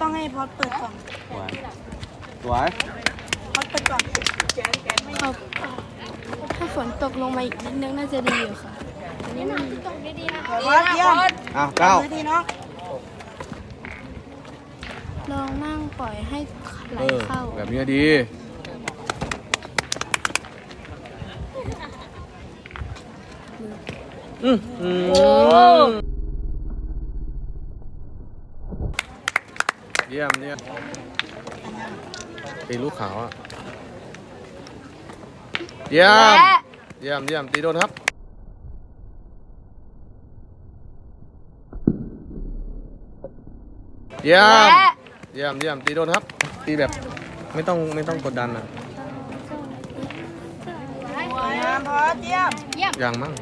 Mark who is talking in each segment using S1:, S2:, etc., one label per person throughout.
S1: ต้องให้พอดเปิดก่อน
S2: สวยสวย
S1: พอดเปิดก่อน
S3: ครับถ้าฝนตกลงมาอีกนิดนึงน่าจะดีอยู่ค่ะ
S1: พอดเยี่ยม
S2: อ้าวเก้า
S1: นาทีน้อง
S3: ลองนั่งปล่อยให้ไหล
S2: เออ
S3: เข้า
S2: แบบนี้ดีอืมอืม เยี่ยมเยี่ยมตีลูกขาวอะเยี่ยมเยี่ยมเยี่ยมตีโดนครับเยี่ยมเยี่ยมเยี่ยมตีโดนครับ ตีแบบไม่ต้องไม่ต้องกดดันอะ
S1: งามพอดเยี่ยม
S2: ยังมั้ง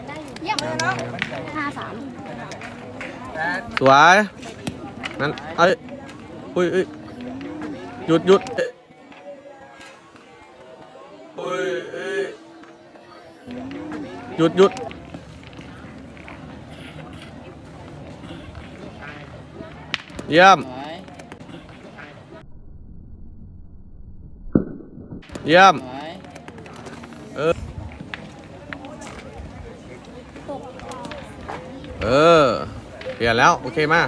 S3: เยี่ยม
S2: ยังมั้ง
S3: ห้าสาม
S2: สวย นั่นเอ้ย อุ้ยอุ้ยหยุดหยุดเอ๊ะอุ้ยเอ้ยหยุดหยุดเยี่ยม เยี่ยม เออ เออ เปลี่ยนแล้ว โอเคมา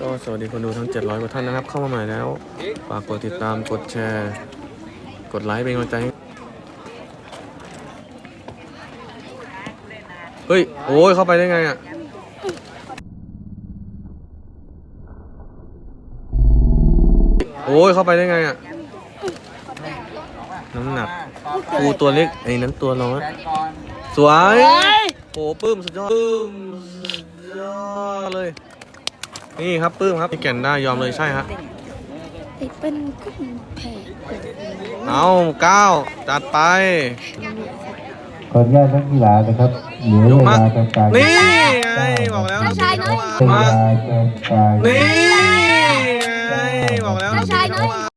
S2: กก็สวัสดีคนดูทั้ง 700 กว่าท่านนะครับ เข้ามาใหม่แล้ว ฝากกดติดตามกดแชร์ กดไลค์เป็นกำลังใจให้เฮ้ย โอ้ย เข้าไปได้ไงอะโอ้ย เข้าไปได้ไงอะ น้ำหนักกูตัวเล็ก ไอ้นั้นตัวน้อยสวย โอ้ปื้มสุดยอดปื้มสุดยอดเลย นี่ครับปื้มครับนี่แก่นได้ยอมเลยใช่ฮะ
S3: ติดเป็นกุ้งแผ่
S2: เอาเก้าจัดไป
S4: ขออนุญาตนักกีฬานะครับเหลือเวลาการการ
S2: นี่ไงบอกแล้ว
S3: ชายน้อย
S4: เวลาการการ
S2: นี่ไงบอกแล้ว
S3: ชายน้อย